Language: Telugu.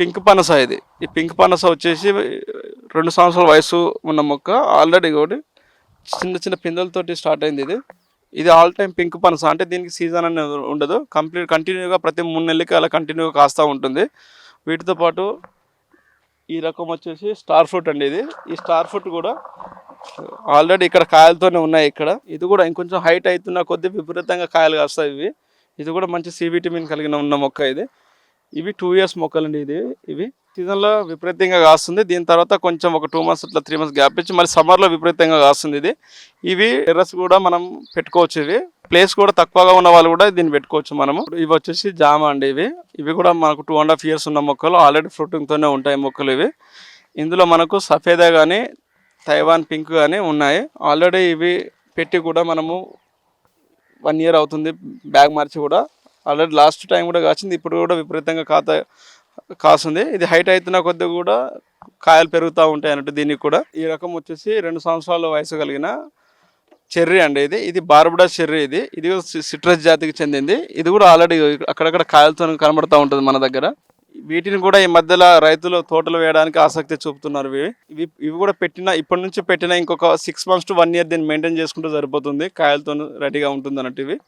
పింక్ పనస ఇది. ఈ పింక్ పనస వచ్చేసి రెండు సంవత్సరాల వయసు ఉన్న మొక్క. ఆల్రెడీ కూడా చిన్న చిన్న పిందెలతోటి స్టార్ట్ అయింది ఇది. ఇది ఆల్ టైం పింక్ పనస. అంటే దీనికి సీజన్ అనేది ఉండదు. కంప్లీట్ కంటిన్యూగా ప్రతి మూడు నెలలకి అలా కంటిన్యూగా కాస్తూ ఉంటుంది. వీటితో పాటు ఈ రకం వచ్చేసి స్టార్ ఫ్రూట్ అండి ఇది. ఈ స్టార్ ఫ్రూట్ కూడా ఆల్రెడీ ఇక్కడ కాయలతోనే ఉన్నాయి ఇక్కడ. ఇది కూడా ఇంకొంచెం హైట్ అవుతున్న కొద్దీ విపరీతంగా కాయలు కాస్తాయి ఇవి. ఇది కూడా మంచి సి విటమిన్ కలిగిన ఉన్న మొక్క ఇది. ఇవి టూ ఇయర్స్ మొక్కలండి ఇది. ఇవి సీజన్లో విపరీతంగా కాస్తుంది. దీని తర్వాత కొంచెం ఒక టూ మంత్స్ ఇట్లా త్రీ మంత్స్ గ్యాప్ ఇచ్చి మళ్ళీ సమ్మర్లో విపరీతంగా కాస్తుంది ఇది. ఇవి టెర్రస్ కూడా మనం పెట్టుకోవచ్చు ఇవి. ప్లేస్ కూడా తక్కువగా ఉన్న వాళ్ళు కూడా దీన్ని పెట్టుకోవచ్చు మనము. ఇవి వచ్చేసి జామ అండి ఇవి. ఇవి కూడా మనకు టూ అండ్ హాఫ్ ఇయర్స్ ఉన్న మొక్కలు. ఆల్రెడీ ఫ్రూటింగ్తోనే ఉంటాయి మొక్కలు ఇవి. ఇందులో మనకు సఫేదా కానీ తైవాన్ పింక్ కానీ ఉన్నాయి. ఆల్రెడీ ఇవి పెట్టి కూడా మనము వన్ ఇయర్ అవుతుంది. బ్యాగ్ మార్చి కూడా ఆల్రెడీ లాస్ట్ టైం కూడా కాచింది ఇప్పుడు కూడా విపరీతంగా కాత కాస్తుంది. ఇది హైట్ అవుతున్న కొద్ది కూడా కాయలు పెరుగుతూ ఉంటాయి అన్నట్టు దీనికి కూడా. ఈ రకం వచ్చేసి రెండు సంవత్సరాల వయసు కలిగిన చెర్రీ అండి ఇది. ఇది బార్బడా చెర్రీ ఇది. ఇది సిట్రస్ జాతికి చెందింది. ఇది కూడా ఆల్రెడీ అక్కడక్కడ కాయలతో కనబడుతూ ఉంటుంది మన దగ్గర. వీటిని కూడా ఈ మధ్యలో రైతులు తోటలు వేయడానికి ఆసక్తి చూపుతున్నారు ఇవి. ఇవి ఇవి కూడా పెట్టిన ఇప్పటి నుంచి పెట్టిన ఇంకొక six months to one year దీన్ని మెయింటైన్ చేసుకుంటూ సరిపోతుంది. కాయలతో రెడీగా ఉంటుంది అన్నట్టు ఇవి.